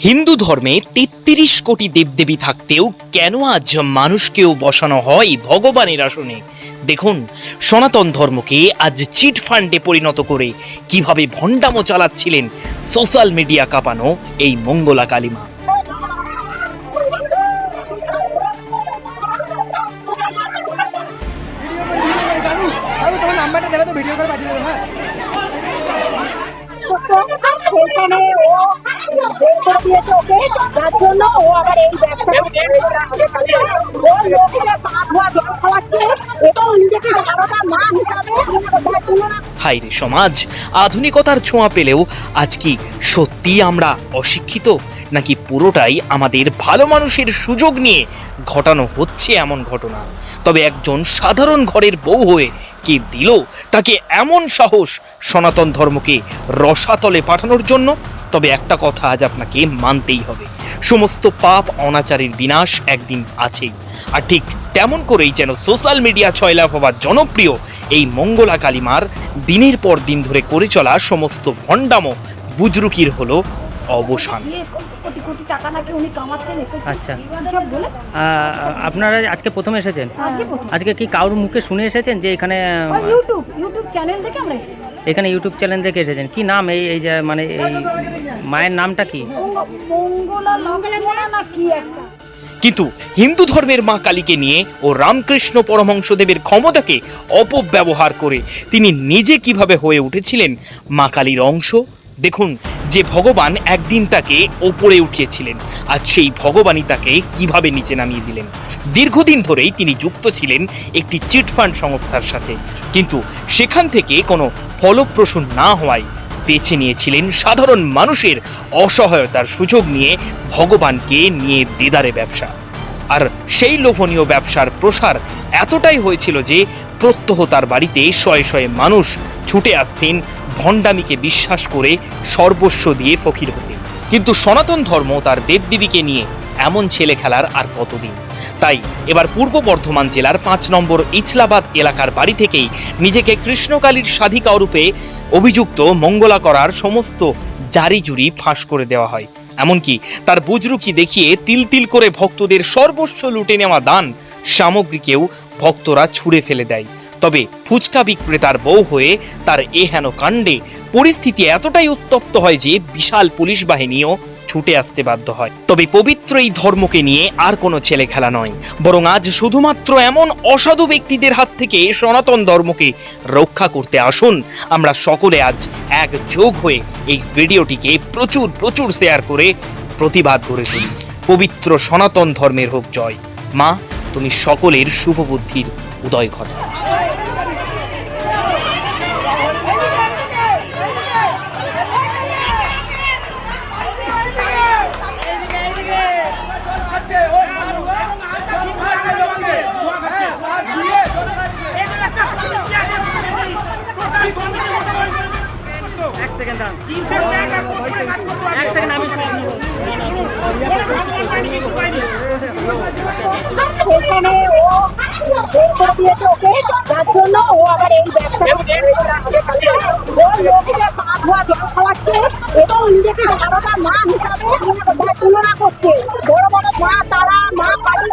হিন্দু ধর্মে তেত্রিশ কোটি দেবদেবী থাকতেও কেন আজ মানুষকেও বসানো হয় ভগবানের আসনে? দেখুন সনাতন ধর্মকে আজ চিট ফান্ডে পরিণত করে কীভাবে ভণ্ডামো চালাচ্ছিলেন সোশ্যাল মিডিয়া কাঁপানো এই মঙ্গলা কালিমা। নাম্বারটা দেবে তো ভিডিও করে পাঠিয়ে দেবো হ্যাঁ। বের দিয়েছে ওকে যার জন্য ও আবার এই ব্যবসা ও লোকেরা পা ধোয়া জল খাওয়াচ্ছে এবং নিজেকে সারদা মা হিসাবে তার হাই রে সমাজ, আধুনিকতার ছোঁয়া পেলেও আজ কি সত্যি আমরা অশিক্ষিত? নাকি পুরোটাই আমাদের ভালো মানুষের সুযোগ নিয়ে ঘটানো হচ্ছে এমন ঘটনা? তবে একজন সাধারণ ঘরের বউ হয়ে কে দিল তাকে এমন সাহস সনাতন ধর্মকে রসাতলে পাঠানোর জন্য? তবে একটা কথা আজ আপনাকে মানতেই হবে। সমস্ত পাপ অনাচারের বিনাশ একদিন আছেই। আর ঠিক তেমন করেই যেন সোশ্যাল মিডিয়া ছয়লাভ হওয়ার জনপ্রিয় এই মঙ্গলা কালিমার দিনের পর দিন ধরে করে চলা সমস্ত ভণ্ডামো বুজরুকির হলো অবসান। কোটি টাকা নাকি উনি কামাচ্ছেন আচ্ছা। সব বলে। আপনারা আজকে প্রথম এসেছেন? আজকে প্রথম। আজকে কি কারোর মুখে শুনে এসেছেন যে এখানে ইউটিউব ইউটিউব চ্যানেল দেখে আমরা এখানে ইউটিউব চ্যানেল দেখে এসেছেন? কি নাম এই এই যে মানে এই মায়ের নামটা কি? মঙ্গ- মঙ্গলা না কি একটা? কিন্তু হিন্দু ধর্মের মা কালীকে নিয়ে ও রামকৃষ্ণ পরমহংসদেবের ক্ষমতাকে অপব্যবহার করে তিনি নিজে কীভাবে হয়ে উঠেছিলেন মা কালীর অংশ দেখুন, যে ভগবান একদিন তাকে ওপরে উঠিয়েছিলেন আর সেই ভগবানই তাকে কীভাবে নিচে নামিয়ে দিলেন। দীর্ঘদিন ধরেই তিনি যুক্ত ছিলেন একটি চিটফান্ড সংস্থার সাথে। কিন্তু সেখান থেকে কোনো ফলপ্রসূ না হওয়ায় বেছে নিয়েছিলেন সাধারণ মানুষের অসহায়তার সুযোগ নিয়ে ভগবানকে নিয়ে দেদারে ব্যবসা। আর সেই লোভনীয় ব্যবসার প্রসার এতটাই হয়েছিল যে প্রত্যহ তার বাড়িতে শয়ে শয়ে মানুষ ছুটে আসতেন, ভণ্ডামিকে বিশ্বাস করে সর্বস্ব দিয়ে ফকির হতে কিন্তু সনাতন ধর্ম তার দেবদেবীকে নিয়ে এমন ছেলে খেলার আর কতদিন? তাই এবার পূর্ব বর্ধমান জেলার পাঁচ নম্বর ইছলাবাদ এলাকার বাড়ি থেকেই নিজেকে কৃষ্ণকালীর সাধিকা রূপে অভিযুক্ত মঙ্গলা করার সমস্ত জারি জুরি ফাঁস করে দেওয়া হয়। এমনকি তার বুজরুকি দেখিয়ে তিল তিল করে ভক্তদের সর্বস্ব লুটে নেওয়া দান সামগ্রীকেও ভক্তরা ছুঁড়ে ফেলে দেয়। তবে ফুচকা বিক্রেতার বউ হয়ে তার এ হেন কাণ্ডে পরিস্থিতি এতটাই উত্তপ্ত হয় যে বিশাল পুলিশ বাহিনীও ছুটে আসতে বাধ্য হয়। তবে পবিত্র এই ধর্মকে নিয়ে আর কোনো ছেলে খেলা নয়, বরং আজ শুধুমাত্র এমন অসাধু ব্যক্তিদের হাত থেকে সনাতন ধর্মকে রক্ষা করতে আসুন। আমরা সকলে আজ এক যোগ হয়ে এই ভিডিওটিকে প্রচুর প্রচুর শেয়ার করে প্রতিবাদ করে তুলি। পবিত্র সনাতন ধর্মের হোক জয়। মা তুমি সকলের শুভ বুদ্ধির উদয় ঘটা। সেকেন্ড এক সেকেন্ড মা হিসাবে তুলনা করছে তারা মা কালী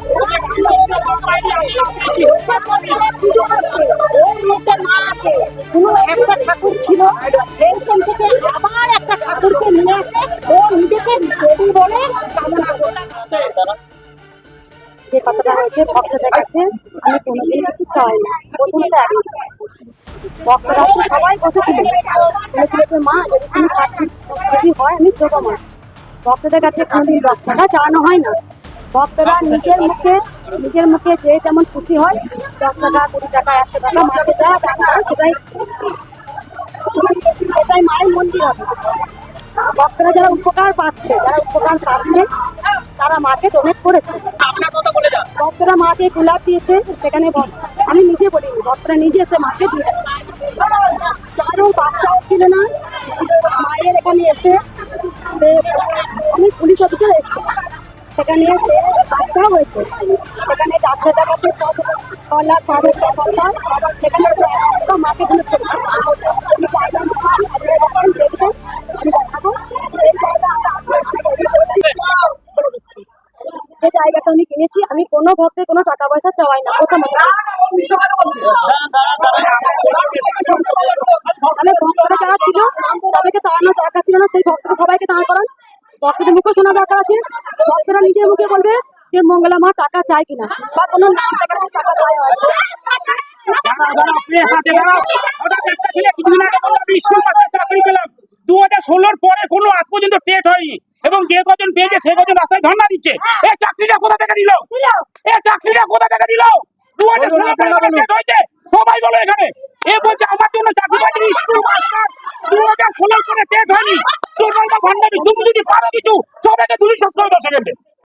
পুজো করছে ওর মধ্যে কোনো একটা ঠাকুর ছিল, সেইখান থেকে আবার একটা ঠাকুরকে নিয়ে এসে ও নিজেকে দেবী বলে কামনা যে কথাটা হয়েছে ভক্তদের কাছে আমি কোনোদিন কিছু চাই না। প্রথমে ভক্তরা তো সবাই মা, যদি তুমি সাক্ষী হয়, আমি দেবো মা। ভক্তদের কাছে কোনোদিন টাকা চাওয়ানো হয় না। ভক্তরা নিজের মুখে নিজের মুখে যে যেমন খুশি হয় দশ টাকা কুড়ি টাকা একশো টাকা মাকে যা টাকা হয় সেটাই সেটাই মায়ের মন্দির হবে। ভক্তরা যারা উপকার পাচ্ছে যারা উপকার পাচ্ছে তারা মাকে ডোনেট করেছে। ভক্তরা মাকে গোলাপ দিয়েছে সেখানে আমি নিজে বলিনি ভক্তরা নিজে এসে মাকে দিয়েছে। কারও বাচ্চাও ছিল না মায়ের এখানে এসে আমি পুলিশ অফিসার এসেছি। সেখানে এসে বাচ্চা হয়েছে। সেখানে ডাক্তার দেখাতে ছ লাখ বারো লাখ আবার সেখানে এসে একটা মাকে করেছে আমি দেখবেন, দেখাবো। সেই আস্তে আস্তে যে জায়গাটা আমি কিনেছি আমি কোনো ভক্তের কোনো টাকা পয়সা চাওয়াই না। প্রথমত তাহলে ভক্তরা যারা ছিল তাদেরকে তাড়ানোর দরকার ছিল না। সেই ভক্তকে সবাইকে দাঁড় করান। ভক্তদের মুখে শোনা দরকার আছে। ভক্তরা নিজের মুখে বলবে যে মঙ্গলা মা টাকা চায় কিনা। বা কোনো নাম টাকা টাকা চায় দু হাজার ষোলোর পরে কোনো পর্যন্ত টেট হয়নি এবং যে কজন পেয়েছে সে কজন রাস্তায় ধর্ণা দিচ্ছে। চাকরিটা কোথা থেকে দিল? এই চাকরিটা কোথা থেকে দিল? দু হাজার সবাই বলো এখানে। এ বলছে আমার জন্য চাকরি পাচ্ছি স্কুল ষোলোর পরে টেট হয়নি। তোর ভান্ডারি তুমি যদি পারো কিছু সবাইকে দুই সত্তর সেকেন্ডে